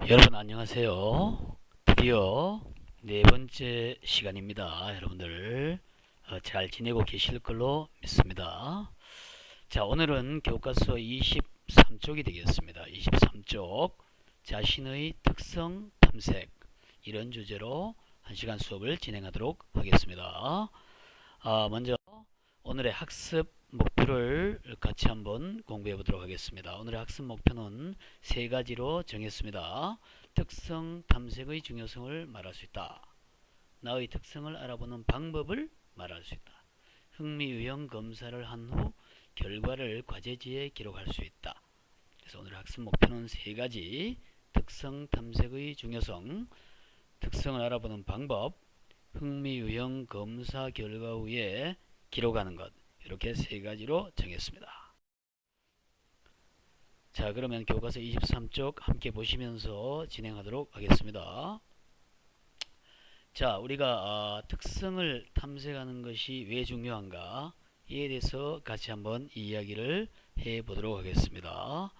여러분 안녕하세요. 드디어 네 번째 시간입니다. 여러분들 어, 잘 지내고 계실 걸로 믿습니다. 자, 오늘은 교과서 23쪽이 되겠습니다. 23쪽 자신의 특성 탐색 이런 주제로 한 시간 수업을 진행하도록 하겠습니다. 아, 먼저 오늘의 학습 목표를 같이 한번 공부해 보도록 하겠습니다. 오늘의 학습 목표는 세 가지로 정했습니다. 특성 탐색의 중요성을 말할 수 있다. 나의 특성을 알아보는 방법을 말할 수 있다. 흥미 유형 검사를 한 후 결과를 과제지에 기록할 수 있다. 그래서 오늘 학습 목표는 세 가지. 특성 탐색의 중요성, 특성을 알아보는 방법, 흥미 유형 검사 결과 후에 기록하는 것. 이렇게 세 가지로 정했습니다. 자, 그러면 교과서 23쪽 함께 보시면서 진행하도록 하겠습니다. 자, 우리가 아, 특성을 탐색하는 것이 왜 중요한가? 이에 대해서 같이 한번 이야기를 해 보도록 하겠습니다.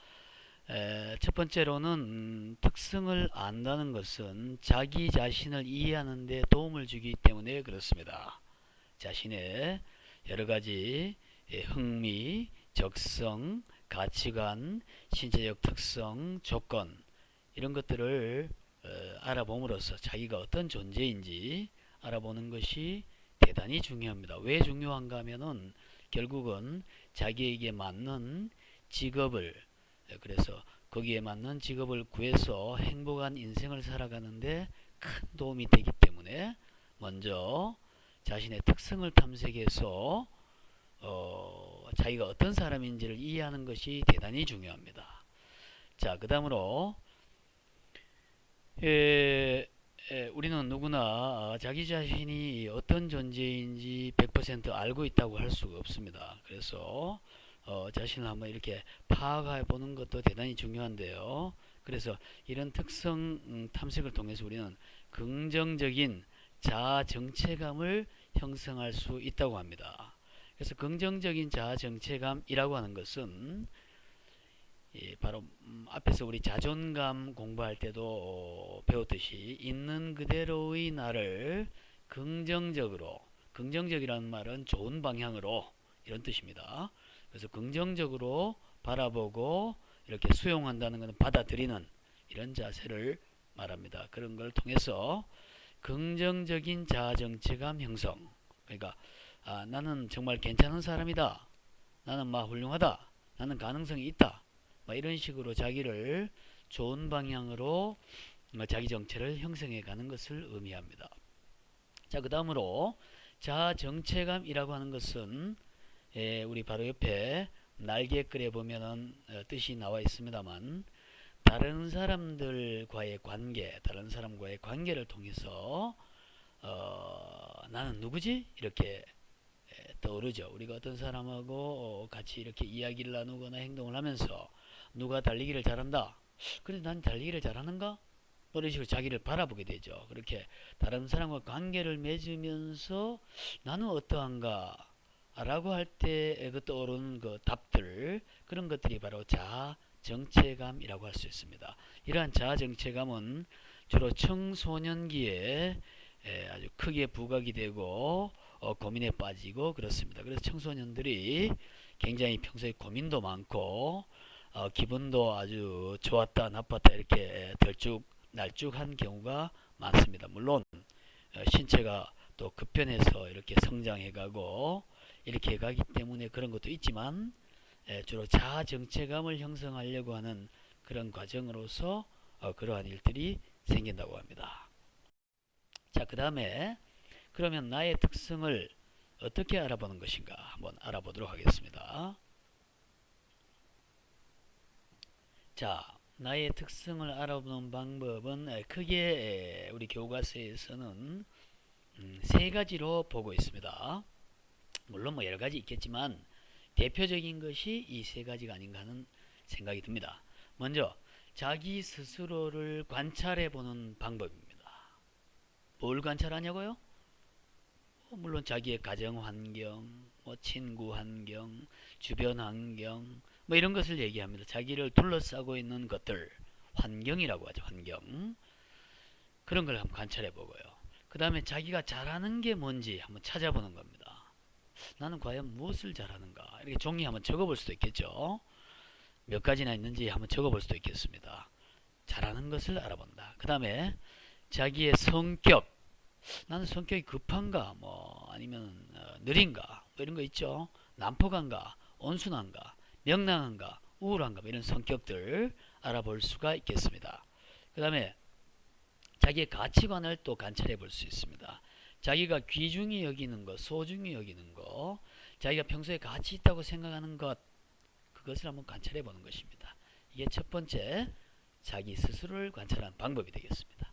에, 첫 번째로는 음, 특성을 안다는 것은 자기 자신을 이해하는 데 도움을 주기 때문에 그렇습니다. 자신의 여러 가지 예, 흥미, 적성, 가치관, 신체적 특성, 조건 이런 것들을 어, 알아봄으로써 자기가 어떤 존재인지 알아보는 것이 대단히 중요합니다. 왜 중요한가 하면은 결국은 자기에게 맞는 직업을 예, 그래서 거기에 맞는 직업을 구해서 행복한 인생을 살아가는데 큰 도움이 되기 때문에 먼저 자신의 특성을 탐색해서 어, 자기가 어떤 사람인지를 이해하는 것이 대단히 중요합니다. 자, 그 다음으로 에, 에, 우리는 누구나 자기 자신이 어떤 존재인지 100% 알고 있다고 할 수가 없습니다. 그래서 어, 자신을 한번 이렇게 파악해 보는 것도 대단히 중요한데요. 그래서 이런 특성 음, 탐색을 통해서 우리는 긍정적인 자아 정체감을 형성할 수 있다고 합니다. 그래서 긍정적인 자아 정체감이라고 하는 것은 예, 바로 음, 앞에서 우리 자존감 공부할 때도 어, 배웠듯이 있는 그대로의 나를 긍정적으로 긍정적이라는 말은 좋은 방향으로 이런 뜻입니다. 그래서 긍정적으로 바라보고 이렇게 수용한다는 것은 받아들이는 이런 자세를 말합니다. 그런 걸 통해서 긍정적인 자아 정체감 형성. 그러니까 아, 나는 정말 괜찮은 사람이다. 나는 막 훌륭하다. 나는 가능성이 있다. 막 이런 식으로 자기를 좋은 방향으로 뭐 자기 정체를 형성해 가는 것을 의미합니다. 자, 그 다음으로 자아 정체감이라고 하는 것은 예, 우리 바로 옆에 날개글에 보면은 어, 뜻이 나와 있습니다만 다른 사람들과의 관계, 다른 사람과의 관계를 통해서 어, 나는 누구지? 이렇게 떠오르죠. 우리가 어떤 사람하고 어, 같이 이렇게 이야기를 나누거나 행동을 하면서 누가 달리기를 잘한다. 근데 난 달리기를 잘하는가? 뭐 이런 식으로 자기를 바라보게 되죠. 그렇게 다른 사람과 관계를 맺으면서 나는 어떠한가? 라고 할 때 그 떠오르는 그 답들 그런 것들이 바로 자아 정체감이라고 할 수 있습니다. 이러한 자아 정체감은 주로 청소년기에 아주 크게 부각이 되고 어, 고민에 빠지고 그렇습니다. 그래서 청소년들이 굉장히 평소에 고민도 많고 어, 기분도 아주 좋았다 나빴다 이렇게 들쭉 날쭉한 경우가 많습니다. 물론 어, 신체가 또 급변해서 이렇게 성장해가고 이렇게 해가기 때문에 그런 것도 있지만 에, 주로 자아 정체감을 형성하려고 하는 그런 과정으로서 어, 그러한 일들이 생긴다고 합니다. 자, 그 다음에 그러면 나의 특성을 어떻게 알아보는 것인가 한번 알아보도록 하겠습니다. 자, 나의 특성을 알아보는 방법은 크게 우리 교과서에서는 음, 세 가지로 보고 있습니다. 물론 뭐 여러 가지 있겠지만 대표적인 것이 이 세 가지가 아닌가 하는 생각이 듭니다. 먼저 자기 스스로를 관찰해 보는 방법입니다. 뭘 관찰하냐고요? 뭐 물론 자기의 가정 환경, 뭐 친구 환경, 주변 환경, 뭐 이런 것을 얘기합니다. 자기를 둘러싸고 있는 것들, 환경이라고 하죠. 환경. 그런 걸 한번 관찰해 보고요. 그 다음에 자기가 잘하는 게 뭔지 한번 찾아보는 겁니다. 나는 과연 무엇을 잘하는가? 이렇게 종이 한번 적어볼 수도 있겠죠. 몇 가지나 있는지 한번 적어볼 수도 있겠습니다. 잘하는 것을 알아본다. 그 다음에 자기의 성격. 나는 성격이 급한가, 뭐 아니면 어, 느린가, 뭐 이런 거 있죠. 난폭한가, 온순한가, 명랑한가, 우울한가 뭐 이런 성격들 알아볼 수가 있겠습니다. 그 다음에 자기의 가치관을 또 관찰해 볼 수 있습니다. 자기가 귀중히 여기는 것, 소중히 여기는 것, 자기가 평소에 가치 있다고 생각하는 것, 그것을 한번 관찰해 보는 것입니다. 이게 첫 번째 자기 스스로를 관찰하는 방법이 되겠습니다.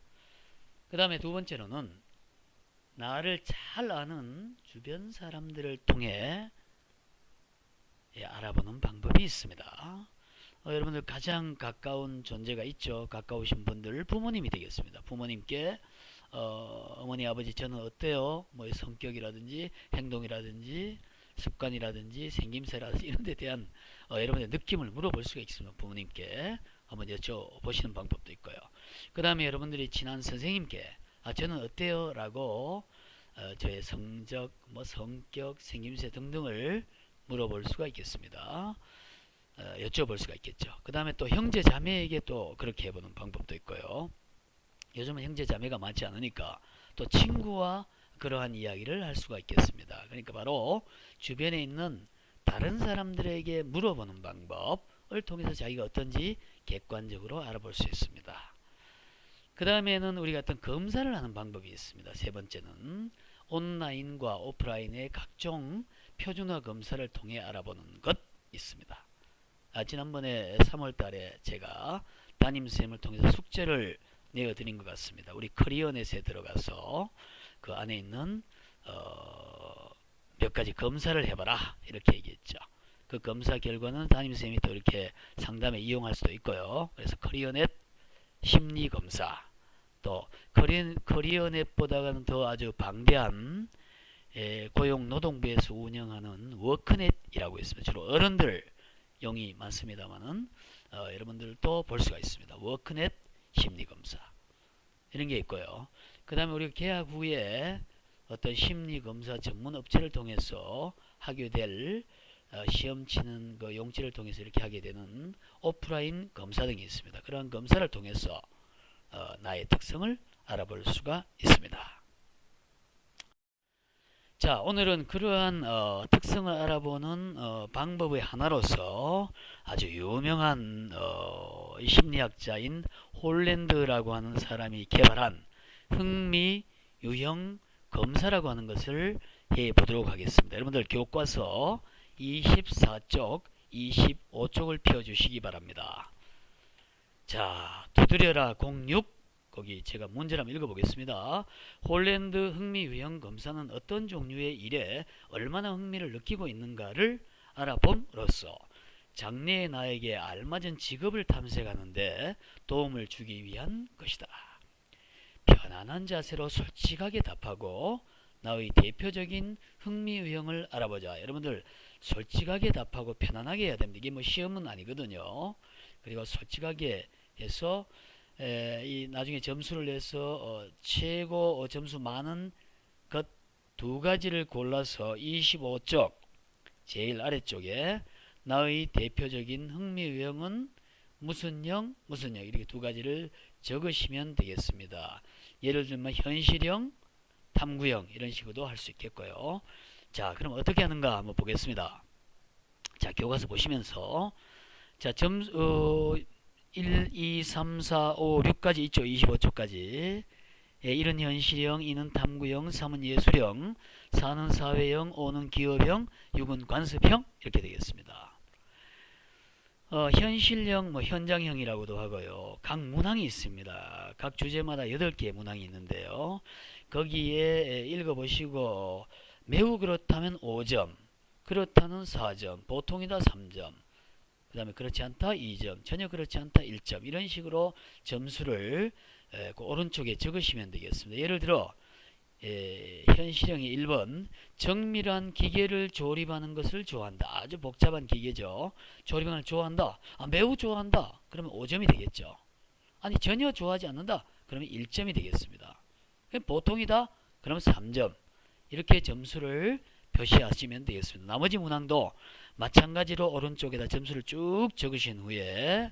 그 다음에 두 번째로는 나를 잘 아는 주변 사람들을 통해 예, 알아보는 방법이 있습니다. 어, 여러분들 가장 가까운 존재가 있죠. 가까우신 분들 부모님이 되겠습니다. 부모님께 어, 어머니 아버지 저는 어때요? 뭐 성격이라든지 행동이라든지 습관이라든지 생김새라든지 이런 데 대한 어, 여러분의 느낌을 물어볼 수가 있습니다. 부모님께 한번 여쭤보시는 방법도 있고요. 그 다음에 여러분들이 친한 선생님께 아 저는 어때요? 라고 어, 저의 성적, 뭐 성격, 생김새 등등을 물어볼 수가 있겠습니다. 어, 여쭤볼 수가 있겠죠. 그 다음에 또 형제 자매에게 또 그렇게 해보는 방법도 있고요. 요즘은 형제 자매가 많지 않으니까 또 친구와 그러한 이야기를 할 수가 있겠습니다. 그러니까 바로 주변에 있는 다른 사람들에게 물어보는 방법을 통해서 자기가 어떤지 객관적으로 알아볼 수 있습니다. 그 다음에는 우리가 어떤 검사를 하는 방법이 있습니다. 세 번째는 온라인과 오프라인의 각종 표준화 검사를 통해 알아보는 것 있습니다. 아, 지난번에 3월 달에 제가 담임쌤을 통해서 숙제를 내어드린 것 같습니다. 우리 커리어넷에 들어가서 그 안에 있는 어, 몇 가지 검사를 해봐라 이렇게 얘기했죠. 그 검사 결과는 담임쌤이 또 이렇게 상담에 이용할 수도 있고요. 그래서 커리어넷 심리검사 또 커리어, 커리어넷보다는 더 아주 방대한 예, 고용노동부에서 운영하는 워크넷이라고 있습니다. 주로 어른들 용이 많습니다만은 어, 여러분들도 볼 수가 있습니다. 워크넷 심리검사 이런 게 있고요. 그 다음에 우리가 계약 후에 어떤 심리검사 전문 업체를 통해서 하게 될 어, 시험 치는 그 용지를 통해서 이렇게 하게 되는 오프라인 검사 등이 있습니다. 그러한 검사를 통해서 어, 나의 특성을 알아볼 수가 있습니다. 자, 오늘은 그러한 어, 특성을 알아보는 어, 방법의 하나로서 아주 유명한 어, 심리학자인 홀랜드라고 하는 사람이 개발한 흥미 유형 검사라고 하는 것을 해 보도록 하겠습니다. 여러분들 교과서 24쪽, 25쪽을 펴 주시기 바랍니다. 자, 두드려라 06 거기 제가 문제를 한번 읽어보겠습니다. 홀랜드 흥미 유형 검사는 어떤 종류의 일에 얼마나 흥미를 느끼고 있는가를 알아봄으로써 장래의 나에게 알맞은 직업을 탐색하는데 도움을 주기 위한 것이다. 편안한 자세로 솔직하게 답하고 나의 대표적인 흥미 유형을 알아보자. 여러분들 솔직하게 답하고 편안하게 해야 됩니다. 이게 뭐 시험은 아니거든요. 그리고 솔직하게 해서 에, 이 나중에 점수를 내서 어, 최고 어, 점수 많은 것 두 가지를 골라서 25쪽 제일 아래쪽에 나의 대표적인 흥미 유형은 무슨 형, 무슨 형 이렇게 두 가지를 적으시면 되겠습니다. 예를 들면 현실형, 탐구형 이런 식으로도 할 수 있겠고요. 자, 그럼 어떻게 하는가 한번 보겠습니다. 자, 교과서 보시면서 자, 점 어, 1, 2, 3, 4, 5, 6까지 있죠. 25초까지. 예, 1은 현실형, 2는 탐구형, 3은 예술형, 4는 사회형, 5는 기업형, 6은 관습형 이렇게 되겠습니다. 어, 현실형, 뭐 현장형이라고도 하고요. 각 문항이 있습니다. 각 주제마다 8개의 문항이 있는데요. 거기에 읽어보시고 매우 그렇다면 5점, 그렇다는 4점, 보통이다 3점, 그 다음에 그렇지 않다 2점, 전혀 그렇지 않다 1점 이런 식으로 점수를 에, 그 오른쪽에 적으시면 되겠습니다. 예를 들어 에, 현실형이 1번 정밀한 기계를 조립하는 것을 좋아한다. 아주 복잡한 기계죠. 조립하는 걸 좋아한다. 아, 매우 좋아한다. 그러면 5점이 되겠죠. 아니 전혀 좋아하지 않는다. 그러면 1점이 되겠습니다. 보통이다. 그러면 3점. 이렇게 점수를 표시하시면 되겠습니다. 나머지 문항도 마찬가지로 오른쪽에다 점수를 쭉 적으신 후에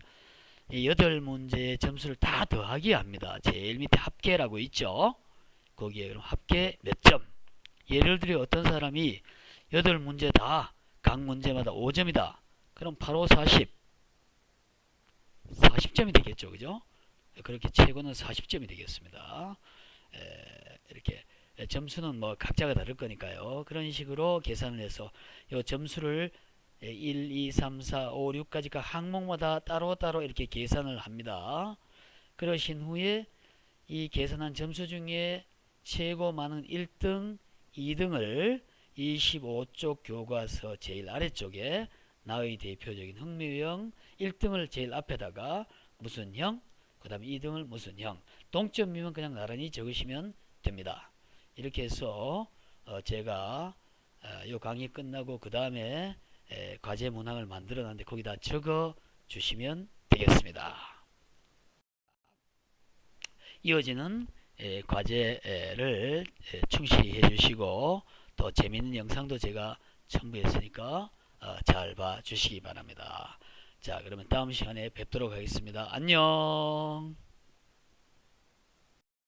이 여덟 문제의 점수를 다 더하기 합니다. 제일 밑에 합계라고 있죠. 거기에 그럼 합계 몇 점? 예를 들어 어떤 사람이 여덟 문제 다 각 문제마다 5점이다. 그럼 8, 5, 40 40점이 되겠죠. 그죠? 그렇게 최고는 40점이 되겠습니다. 에, 이렇게 점수는 뭐 각자가 다를 거니까요. 그런 식으로 계산을 해서 요 점수를 1, 2, 3, 4, 5, 6까지 각 항목마다 따로따로 이렇게 계산을 합니다. 그러신 후에 이 계산한 점수 중에 최고 많은 1등, 2등을 25쪽 교과서 제일 아래쪽에 나의 대표적인 흥미형 1등을 제일 앞에다가 무슨 형, 그 다음에 2등을 무슨 형, 동점이면 그냥 나란히 적으시면 됩니다. 이렇게 해서 어 제가 어요 강의 끝나고 그 다음에 과제 문항을 만들어 놨는데 거기다 적어 주시면 되겠습니다. 이어지는 에, 과제를 에, 충실히 해주시고 또 재밌는 영상도 제가 첨부했으니까 어, 잘 봐주시기 바랍니다. 자 그러면 다음 시간에 뵙도록 하겠습니다. 안녕